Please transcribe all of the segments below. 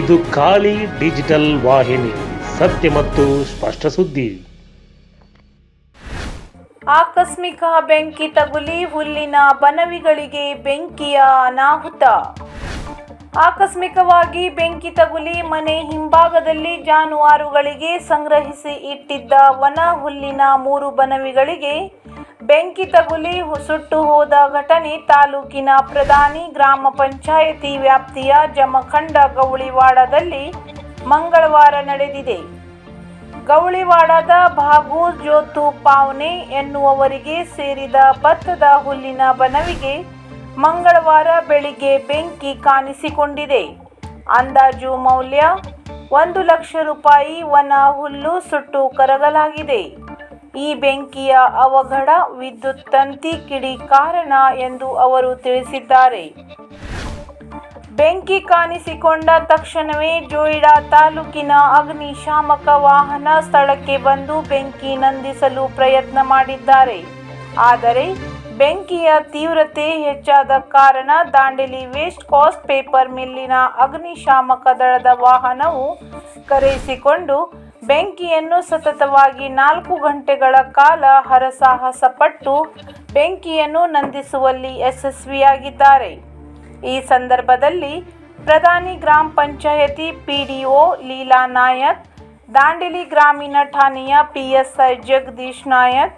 ಇದು ಖಾಲಿ ಡಿಜಿಟಲ್ ವಾಹಿನಿ, ಸತ್ಯ ಮತ್ತು ಸ್ಪಷ್ಟ ಸುದ್ದಿ. ಆಕಸ್ಮಿಕ ಬೆಂಕಿ ತಗುಲಿ ಹುಲ್ಲಿನ ಬನವಿಗಳಿಗೆ ಬೆಂಕಿಯ ಅನಾಹುತ. ಆಕಸ್ಮಿಕವಾಗಿ ಬೆಂಕಿ ತಗುಲಿ ಮನೆ ಹಿಂಭಾಗದಲ್ಲಿ ಜಾನುವಾರುಗಳಿಗೆ ಸಂಗ್ರಹಿಸಿ ಇಟ್ಟಿದ್ದ ವನ ಹುಲ್ಲಿನ ಮೂರು ಬನವಿಗಳಿಗೆ ಬೆಂಕಿ ತಗುಲಿ ಸುಟ್ಟು ಹೋದ ಘಟನೆ ತಾಲೂಕಿನ ಪ್ರಧಾನಿ ಗ್ರಾಮ ಪಂಚಾಯಿತಿ ವ್ಯಾಪ್ತಿಯ ಜಮಖಂಡ ಗೌಳಿವಾಡದಲ್ಲಿ ಮಂಗಳವಾರ ನಡೆದಿದೆ. ಗೌಳಿವಾಡದ ಭಾಗು ಜ್ಯೋತು ಪಾವ್ನೆ ಎನ್ನುವವರಿಗೆ ಸೇರಿದ ಭತ್ತದ ಹುಲ್ಲಿನ ಬನವಿಗೆ ಮಂಗಳವಾರ ಬೆಳಿಗ್ಗೆ ಬೆಂಕಿ ಕಾಣಿಸಿಕೊಂಡಿದೆ. ಅಂದಾಜು ಮೌಲ್ಯ ಒಂದು ಲಕ್ಷ ರೂಪಾಯಿ ವನ ಹುಲ್ಲು ಸುಟ್ಟು ಕರಗಲಾಗಿದೆ. ಈ ಬೆಂಕಿಯ ಅವಘಡ ವಿದ್ಯುತ್ ತಂತಿ ಕಿಡಿ ಕಾರಣ ಎಂದು ಅವರು ತಿಳಿಸಿದ್ದಾರೆ. ಬೆಂಕಿ ಕಾಣಿಸಿಕೊಂಡ ತಕ್ಷಣವೇ ಜೋಯಿಡಾ ತಾಲೂಕಿನ ಅಗ್ನಿಶಾಮಕ ವಾಹನ ಸ್ಥಳಕ್ಕೆ ಬಂದು ಬೆಂಕಿ ನಂದಿಸಲು ಪ್ರಯತ್ನ ಮಾಡಿದ್ದಾರೆ. ಆದರೆ ಬೆಂಕಿಯ ತೀವ್ರತೆ ಹೆಚ್ಚಾದ ಕಾರಣ ದಾಂಡೇಲಿ ವೇಸ್ಟ್ ಕಾಸ್ಟ್ ಪೇಪರ್ ಮಿಲ್ಲಿನ ಅಗ್ನಿಶಾಮಕ ದಳದ ವಾಹನವು ಕರೆಯಿಸಿಕೊಂಡು ಬೆಂಕಿಯನ್ನು ಸತತವಾಗಿ ನಾಲ್ಕು ಗಂಟೆಗಳ ಕಾಲ ಹರಸಾಹಸ ಪಟ್ಟು ಬೆಂಕಿಯನ್ನು ನಂದಿಸುವಲ್ಲಿ ಯಶಸ್ವಿಯಾಗಿದ್ದಾರೆ. ಈ ಸಂದರ್ಭದಲ್ಲಿ ಪ್ರಧಾನಿ ಗ್ರಾಮ ಪಂಚಾಯತಿ ಪಿಡಿಒ ಲೀಲಾ ನಾಯಕ್, ದಾಂಡೇಲಿ ಗ್ರಾಮೀಣ ಠಾಣೆಯ ಪಿಎಸ್ಐ ಜಗದೀಶ್ ನಾಯಕ್,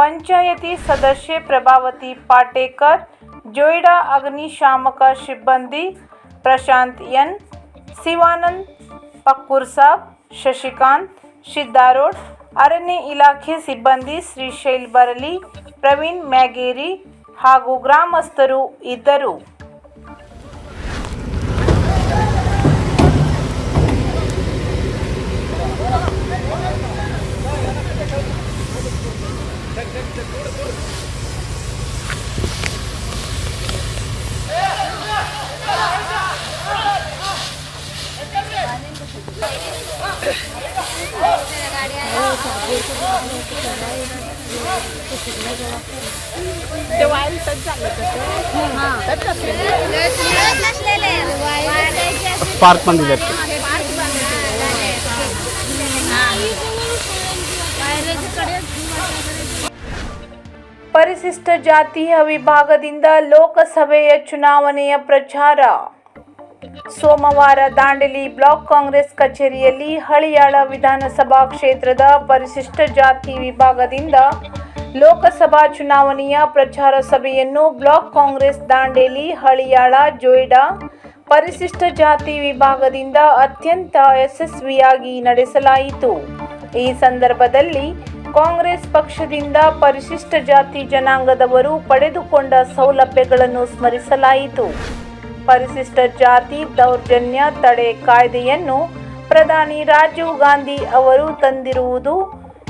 ಪಂಚಾಯತಿ ಸದಸ್ಯೆ ಪ್ರಭಾವತಿ ಪಾಟೇಕರ್, ಜೋಯ್ಡಾ ಅಗ್ನಿಶಾಮಕ ಸಿಬ್ಬಂದಿ ಪ್ರಶಾಂತ್ ಎನ್, ಶಿವಾನಂದ್ ಪಕ್ಕೂರ್ ಸಾಬ್ ಶಶಿಕಾಂತ್ ಸಿದ್ದಾರೋಡ್ ಅರಣ್ಯ ಇಲಾಖೆ ಸಿಬ್ಬಂದಿ ಶ್ರೀಶೈಲ್ ಬರಲಿ ಪ್ರವೀಣ್ ಮ್ಯಾಗೇರಿ ಹಾಗೂ ಗ್ರಾಮಸ್ಥರು ಇದ್ದರು. पार्क ಬಂದಿದೆ ಅದಕ್ಕೆ ಪರಿಶಿಷ್ಟ ಜಾತಿಯ ವಿಭಾಗದಿಂದ ಲೋಕಸಭೆಯ ಚುನಾವಣೆಯ ಪ್ರಚಾರ ಸೋಮವಾರ ದಾಂಡೇಲಿ ಬ್ಲಾಕ್ ಕಾಂಗ್ರೆಸ್ ಕಚೇರಿಯಲ್ಲಿ ಹಳಿಯಾಳ ವಿಧಾನಸಭಾ ಕ್ಷೇತ್ರದ ಪರಿಶಿಷ್ಟ ಜಾತಿ ವಿಭಾಗದಿಂದ ಲೋಕಸಭಾ ಚುನಾವಣೆಯ ಪ್ರಚಾರ ಸಭೆಯನ್ನು ಬ್ಲಾಕ್ ಕಾಂಗ್ರೆಸ್ ದಾಂಡೇಲಿ, ಹಳಿಯಾಳ, ಜೋಯ್ಡಾ ಪರಿಶಿಷ್ಟ ಜಾತಿ ವಿಭಾಗದಿಂದ ಅತ್ಯಂತ ಯಶಸ್ವಿಯಾಗಿ ನಡೆಸಲಾಯಿತು. ಈ ಸಂದರ್ಭದಲ್ಲಿ ಕಾಂಗ್ರೆಸ್ ಪಕ್ಷದಿಂದ ಪರಿಶಿಷ್ಟ ಜಾತಿ ಜನಾಂಗದವರು ಪಡೆದುಕೊಂಡ ಸೌಲಭ್ಯಗಳನ್ನು ಸ್ಮರಿಸಲಾಯಿತು. ಪರಿಶಿಷ್ಟ ಜಾತಿ ದೌರ್ಜನ್ಯ ತಡೆ ಕಾಯ್ದೆಯನ್ನು ಪ್ರಧಾನಿ ರಾಜೀವ್ ಗಾಂಧಿ ಅವರು ತಂದಿರುವುದು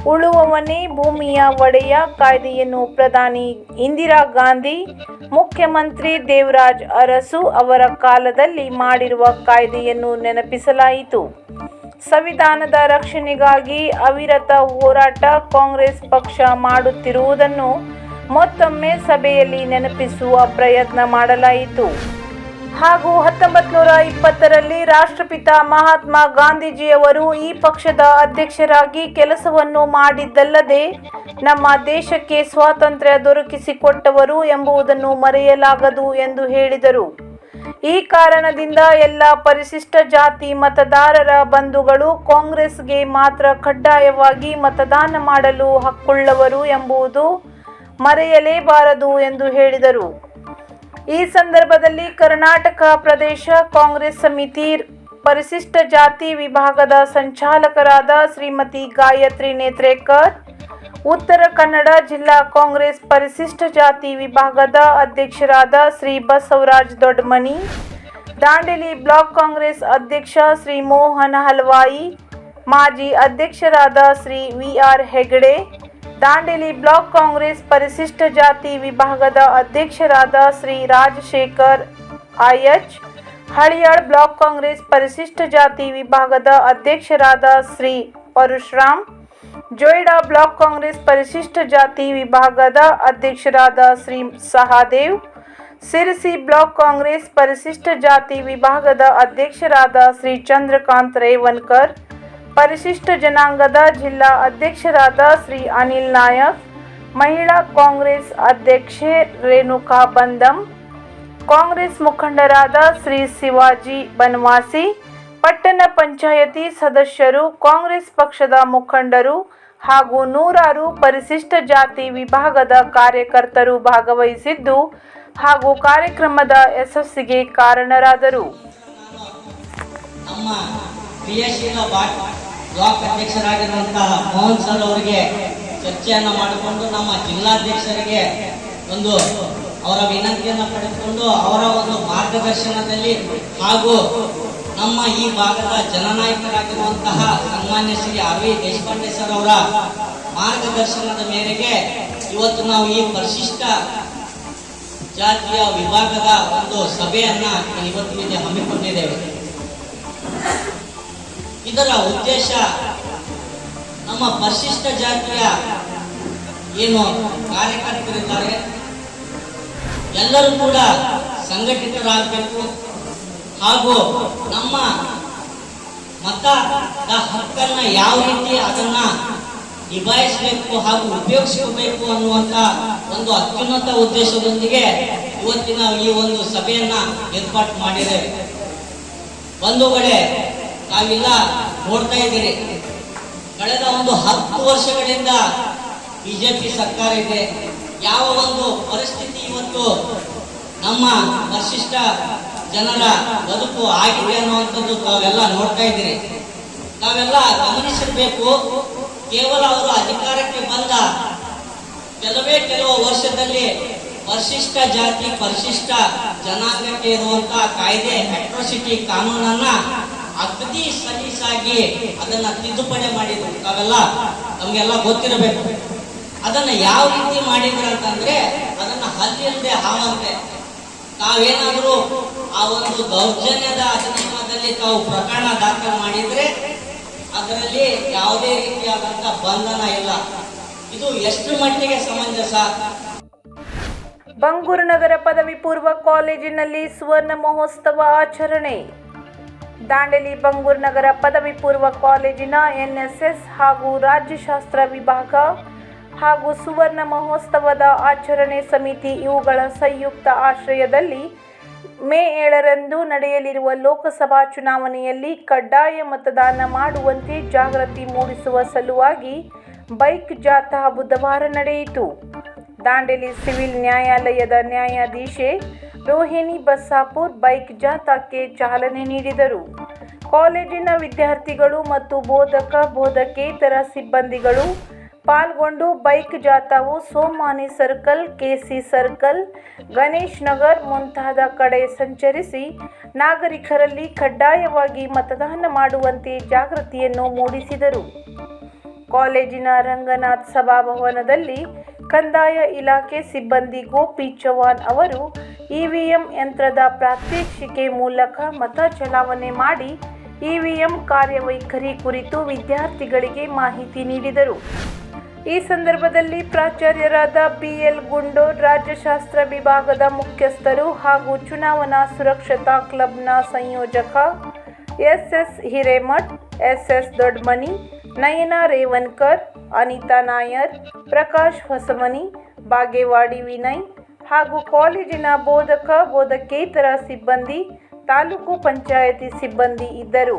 ಉಳುವವನೇ ಭೂಮಿಯ ಒಡೆಯ ಕಾಯ್ದೆಯನ್ನು ಪ್ರಧಾನಿ ಇಂದಿರಾ ಗಾಂಧಿ, ಮುಖ್ಯಮಂತ್ರಿ ದೇವರಾಜ್ ಅರಸು ಅವರ ಕಾಲದಲ್ಲಿ ಮಾಡಿರುವ ಕಾಯ್ದೆಯನ್ನು ನೆನಪಿಸಲಾಯಿತು. ಸಂವಿಧಾನದ ರಕ್ಷಣೆಗಾಗಿ ಅವಿರತ ಹೋರಾಟ ಕಾಂಗ್ರೆಸ್ ಪಕ್ಷ ಮಾಡುತ್ತಿರುವುದನ್ನು ಮತ್ತೊಮ್ಮೆ ಸಭೆಯಲ್ಲಿ ನೆನಪಿಸುವ ಪ್ರಯತ್ನ ಮಾಡಲಾಯಿತು. ಹಾಗೂ ಹತ್ತೊಂಬತ್ತು ನೂರ ಇಪ್ಪತ್ತರಲ್ಲಿ ರಾಷ್ಟ್ರಪಿತ ಮಹಾತ್ಮ ಗಾಂಧೀಜಿಯವರು ಈ ಪಕ್ಷದ ಅಧ್ಯಕ್ಷರಾಗಿ ಕೆಲಸವನ್ನು ಮಾಡಿದ್ದಲ್ಲದೆ ನಮ್ಮ ದೇಶಕ್ಕೆ ಸ್ವಾತಂತ್ರ್ಯ ದೊರಕಿಸಿಕೊಟ್ಟವರು ಎಂಬುದನ್ನು ಮರೆಯಲಾಗದು ಎಂದು ಹೇಳಿದರು. ಈ ಕಾರಣದಿಂದ ಎಲ್ಲ ಪರಿಶಿಷ್ಟ ಜಾತಿ ಮತದಾರರ ಬಂಧುಗಳು ಕಾಂಗ್ರೆಸ್ಗೆ ಮಾತ್ರ ಕಡ್ಡಾಯವಾಗಿ ಮತದಾನ ಮಾಡಲು ಹಕ್ಕುಳ್ಳವರು ಎಂಬುದು ಮರೆಯಲೇಬಾರದು ಎಂದು ಹೇಳಿದರು. ಈ ಸಂದರ್ಭದಲ್ಲಿ ಕರ್ನಾಟಕ ಪ್ರದೇಶ ಕಾಂಗ್ರೆಸ್ ಸಮಿತಿ ಪರಿಶಿಷ್ಟ ಜಾತಿ ವಿಭಾಗದ ಸಂಚಾಲಕರಾದ ಶ್ರೀಮತಿ ಗಾಯತ್ರಿ ನೇತ್ರೇಕರ್, ಉತ್ತರ ಕನ್ನಡ ಜಿಲ್ಲಾ ಕಾಂಗ್ರೆಸ್ ಪರಿಶಿಷ್ಟ ಜಾತಿ ವಿಭಾಗದ ಅಧ್ಯಕ್ಷರಾದ ಶ್ರೀ ಬಸವರಾಜ್ ದೊಡ್ಡಮನಿ ದಾಂಡೇಲಿ ಬ್ಲಾಕ್ ಕಾಂಗ್ರೆಸ್ ಅಧ್ಯಕ್ಷ ಶ್ರೀ ಮೋಹನ್ ಹಲ್ವಾಯಿ, ಮಾಜಿ ಅಧ್ಯಕ್ಷರಾದ Shri V R Hegde Dandeli block Congress ಪರಿಶಿಷ್ಟ ಜಾತಿ ವಿಭಾಗದ ಅಧ್ಯಕ್ಷರಾದ ಶ್ರೀ ರಾಜಶೇಖರ್ ಐಎಚ್ ಹಳಿಯಾಳ್ ಬ್ಲಾಕ್ ಕಾಂಗ್ರೆಸ್ ಪರಿಶಿಷ್ಟ ಜಾತಿ ವಿಭಾಗದ ಅಧ್ಯಕ್ಷರಾದ ಶ್ರೀ ಪರಶುರಾಮ್, ಜೋಯಿಡಾ ಬ್ಲಾಕ್ ಕಾಂಗ್ರೆಸ್ ಪರಿಶಿಷ್ಟ ಜಾತಿ ವಿಭಾಗದ ಅಧ್ಯಕ್ಷರಾದ ಶ್ರೀ ಸಹದೇವ್, ಸಿರಸಿ ಬ್ಲಾಕ್ ಕಾಂಗ್ರೆಸ್ ಪರಿಶಿಷ್ಟ ಜಾತಿ ವಿಭಾಗದ ಅಧ್ಯಕ್ಷರಾದ ಶ್ರೀ ಚಂದ್ರಕಾಂತ್ ರೇವನ್ಕರ್ ಪರಿಶಿಷ್ಟ ಜನಾಂಗದ ಜಿಲ್ಲಾ ಅಧ್ಯಕ್ಷರಾದ ಶ್ರೀ ಅನಿಲ್ ನಾಯಕ್, ಮಹಿಳಾ ಕಾಂಗ್ರೆಸ್ ಅಧ್ಯಕ್ಷೆ ರೇಣುಕಾ ಬಂದಂ, ಕಾಂಗ್ರೆಸ್ ಮುಖಂಡರಾದ ಶ್ರೀ ಶಿವಾಜಿ ಬನವಾಸಿ, ಪಟ್ಟಣ ಪಂಚಾಯತಿ ಸದಸ್ಯರು, ಕಾಂಗ್ರೆಸ್ ಪಕ್ಷದ ಮುಖಂಡರು ಹಾಗೂ ನೂರಾರು ಪರಿಶಿಷ್ಟ ಜಾತಿ ವಿಭಾಗದ ಕಾರ್ಯಕರ್ತರು ಭಾಗವಹಿಸಿದ್ದು ಹಾಗೂ ಕಾರ್ಯಕ್ರಮದ ಯಶಸ್ಸಿಗೆ ಕಾರಣರಾದರು. ಬ್ಲಾಕ್ ಅಧ್ಯಕ್ಷರಾಗಿರುವಂತಹ ಮೋಹನ್ ಸರ್ ಅವರಿಗೆ ಚರ್ಚೆಯನ್ನು ಮಾಡಿಕೊಂಡು ನಮ್ಮ ಜಿಲ್ಲಾಧ್ಯಕ್ಷರಿಗೆ ಒಂದು ಅವರ ವಿನಂತಿಯನ್ನು ಪಡೆದುಕೊಂಡು ಅವರ ಒಂದು ಮಾರ್ಗದರ್ಶನದಲ್ಲಿ ಹಾಗೂ ನಮ್ಮ ಈ ಭಾಗದ ಜನನಾಯಕರಾಗಿರುವಂತಹ ಸನ್ಮಾನ್ಯ Shri R V Deshpande sir ಅವರ ಮಾರ್ಗದರ್ಶನದ ಮೇರೆಗೆ ಇವತ್ತು ನಾವು ಈ ಪರಿಶಿಷ್ಟ ಜಾತಿಯ ವಿಭಾಗದ ಒಂದು ಸಭೆಯನ್ನ ಇವತ್ತಿನ ಹಮ್ಮಿಕೊಂಡಿದ್ದೇವೆ. ಇದರ ಉದ್ದೇಶ ನಮ್ಮ ಪರಿಶಿಷ್ಟ ಜಾತಿಯ ಏನು ಕಾರ್ಯಕರ್ತರಿದ್ದಾರೆ, ಎಲ್ಲರೂ ಕೂಡ ಸಂಘಟಿತರಾಗಬೇಕು. ಹಾಗೂ ನಮ್ಮ ಮತದ ಹಕ್ಕನ್ನ ಯಾವ ರೀತಿ ಅದನ್ನ ನಿಭಾಯಿಸಬೇಕು ಹಾಗೂ ಉಪಯೋಗಿಸಬೇಕು ಅನ್ನುವಂತ ಒಂದು ಅತ್ಯುನ್ನತ ಉದ್ದೇಶದೊಂದಿಗೆ ಇವತ್ತಿನ ಈ ಒಂದು ಸಭೆಯನ್ನ ಮಾಡಿದೆ ಒಂದು ಬಂಧುಗಳೇ ನಾವೆಲ್ಲ ನೋಡ್ತಾ ಇದ್ದೀರಿ. ಕಳೆದ ಒಂದು ಹತ್ತು ವರ್ಷಗಳಿಂದ ಬಿಜೆಪಿ ಸರ್ಕಾರ ಇದೆ. ಯಾವ ಒಂದು ಪರಿಸ್ಥಿತಿ ಇವತ್ತು ನಮ್ಮ ಪರಿಶಿಷ್ಟ ಜನರ ಬದುಕು ಆಗಿದೆ ಅನ್ನುವಂಥದ್ದು ತಾವೆಲ್ಲ ನೋಡ್ತಾ ಇದ್ದೀರಿ. ತಾವೆಲ್ಲ ಗಮನಿಸಬೇಕು ಕೇವಲ ಅವರು ಅಧಿಕಾರಕ್ಕೆ ಬಂದ ಕೆಲವೇ ಕೆಲವು ವರ್ಷದಲ್ಲಿ ಪರಿಶಿಷ್ಟ ಜಾತಿ, ಪರಿಶಿಷ್ಟ ಜನಾಂಗಕ್ಕೆ ಇರುವಂತಹ ಕಾಯ್ದೆ ಅಟ್ರೋಸಿಟಿ ಕಾನೂನನ್ನ ಅಗದಿ ಸಲೀಸಾಗಿ ಅದನ್ನ ತಿದ್ದುಪಡಿ ಮಾಡಿದ್ರು. ತಾವೆಲ್ಲ? ನಮ್ಗೆಲ್ಲ ಗೊತ್ತಿರಬೇಕು. ಅದನ್ನ ಯಾವ ರೀತಿ ಮಾಡಿದ್ರು ಅಂತಂದ್ರೆ, ಅದನ್ನ ಹಲ್ಲಿಲ್ಲದೆ ಹಾವಂತೆ. ತಾವೇನಾದ್ರೂ ಆ ಒಂದು ದೌರ್ಜನ್ಯದ ಅಧಿನಿಯಮದಲ್ಲಿ ತಾವು ಪ್ರಕರಣ ದಾಖಲು ಮಾಡಿದ್ರೆ, ಅದರಲ್ಲಿ ಯಾವುದೇ ರೀತಿಯಾದಂತ ಬಂಧನ ಇಲ್ಲ. ಇದು ಎಷ್ಟು ಮಟ್ಟಿಗೆ ಸಮಂಜಸ? ಬಂಗೂರು ನಗರ ಪದವಿ ಪೂರ್ವ ಕಾಲೇಜಿನಲ್ಲಿ ಸುವರ್ಣ ಮಹೋತ್ಸವ ಆಚರಣೆ. ದಾಂಡೇಲಿ ಬಂಗೂರು ನಗರ ಪದವಿ ಪೂರ್ವ ಕಾಲೇಜಿನ ಎನ್ಎಸ್ಎಸ್ ಹಾಗೂ ರಾಜ್ಯಶಾಸ್ತ್ರ ವಿಭಾಗ ಹಾಗೂ ಸುವರ್ಣ ಮಹೋತ್ಸವದ ಆಚರಣೆ ಸಮಿತಿ ಇವುಗಳ ಸಂಯುಕ್ತ ಆಶ್ರಯದಲ್ಲಿ ಮೇ ಏಳರಂದು ನಡೆಯಲಿರುವ ಲೋಕಸಭಾ ಚುನಾವಣೆಯಲ್ಲಿ ಕಡ್ಡಾಯ ಮತದಾನ ಮಾಡುವಂತೆ ಜಾಗೃತಿ ಮೂಡಿಸುವ ಸಲುವಾಗಿ ಬೈಕ್ ಜಾಥಾ ಬುಧವಾರ ನಡೆಯಿತು. ದಾಂಡೇಲಿ ಸಿವಿಲ್ ನ್ಯಾಯಾಲಯದ ನ್ಯಾಯಾಧೀಶೆ ರೋಹಿಣಿ ಬಸ್ಸಾಪುರ್ ಬೈಕ್ ಜಾಥಾಕ್ಕೆ ಚಾಲನೆ ನೀಡಿದರು. ಕಾಲೇಜಿನ ವಿದ್ಯಾರ್ಥಿಗಳು ಮತ್ತು ಬೋಧಕ, ಬೋಧಕೇತರ ಸಿಬ್ಬಂದಿಗಳು ಪಾಲ್ಗೊಂಡು bike ಜಾಥಾವು Somani circle, KC circle, Ganesh Nagar ಮುಂತಾದ ಕಡೆ ಸಂಚರಿಸಿ ನಾಗರಿಕರಲ್ಲಿ ಕಡ್ಡಾಯವಾಗಿ ಮತದಾನ ಮಾಡುವಂತೆ ಜಾಗೃತಿಯನ್ನು ಮೂಡಿಸಿದರು. ಕಾಲೇಜಿನ ರಂಗನಾಥ್ ಸಭಾಭವನದಲ್ಲಿ ಕಂದಾಯ ಇಲಾಖೆ ಸಿಬ್ಬಂದಿ ಗೋಪಿ ಚೌಹಾಣ್ ಅವರು ಇವಿಎಂ ಯಂತ್ರದ ಪ್ರಾತ್ಯಕ್ಷಿಕೆ ಮೂಲಕ ಮತ ಚಲಾವಣೆ ಮಾಡಿ ಇವಿಎಂ ಕಾರ್ಯವೈಖರಿ ಕುರಿತು ವಿದ್ಯಾರ್ಥಿಗಳಿಗೆ ಮಾಹಿತಿ ನೀಡಿದರು. ಈ ಸಂದರ್ಭದಲ್ಲಿ ಪ್ರಾಚಾರ್ಯರಾದ ಬಿಎಲ್ ಗುಂಡೂರ್ ರಾಜ್ಯಶಾಸ್ತ್ರ ವಿಭಾಗದ ಮುಖ್ಯಸ್ಥರು ಹಾಗೂ ಚುನಾವಣಾ ಸುರಕ್ಷತಾ ಕ್ಲಬ್ನ ಸಂಯೋಜಕ ಎಸ್ಎಸ್ ಹಿರೇಮಠ್, ಎಸ್ಎಸ್ ದೊಡ್ಮನಿ, ನಯನಾ ರೇವನ್ಕರ್ ಅನಿತಾ ನಾಯರ್, ಪ್ರಕಾಶ್ ಹೊಸಮನಿ, ಬಾಗೇವಾಡಿ ವಿನಯ್ ಹಾಗೂ ಕಾಲೇಜಿನ ಬೋಧಕ ಬೋಧಕೇತರ ಸಿಬ್ಬಂದಿ ತಾಲೂಕು ಪಂಚಾಯಿತಿ ಸಿಬ್ಬಂದಿ ಇದ್ದರು.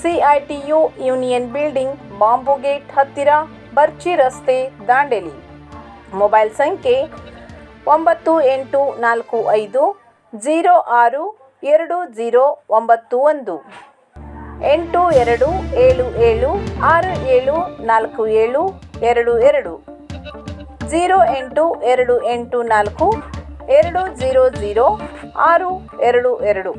CITU union building, bamboo gate ಹತ್ತಿರ, ಬರ್ಚಿ ರಸ್ತೆ ದಾಂಡೇಲಿ. ಮೊಬೈಲ್ ಸಂಖ್ಯೆ ಒಂಬತ್ತು ಎಂಟು ನಾಲ್ಕು ಐದು ಜೀರೋ ಆರು ಎರಡು ಜೀರೋ ಒಂಬತ್ತು ಒಂದು. ಎಂಟು ಎರಡು ಏಳು ಏಳು ಆರು ಏಳು ನಾಲ್ಕು ಏಳು ಎರಡು. ಎರಡು ಜೀರೋ ಎಂಟು ಎರಡು ಎಂಟು ನಾಲ್ಕು ಎರಡು ಜೀರೋ ಜೀರೋ ಆರು ಎರಡು ಎರಡು.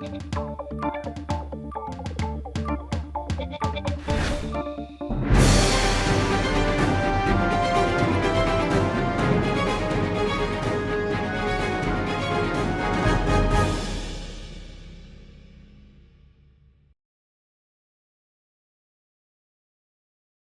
なるほど。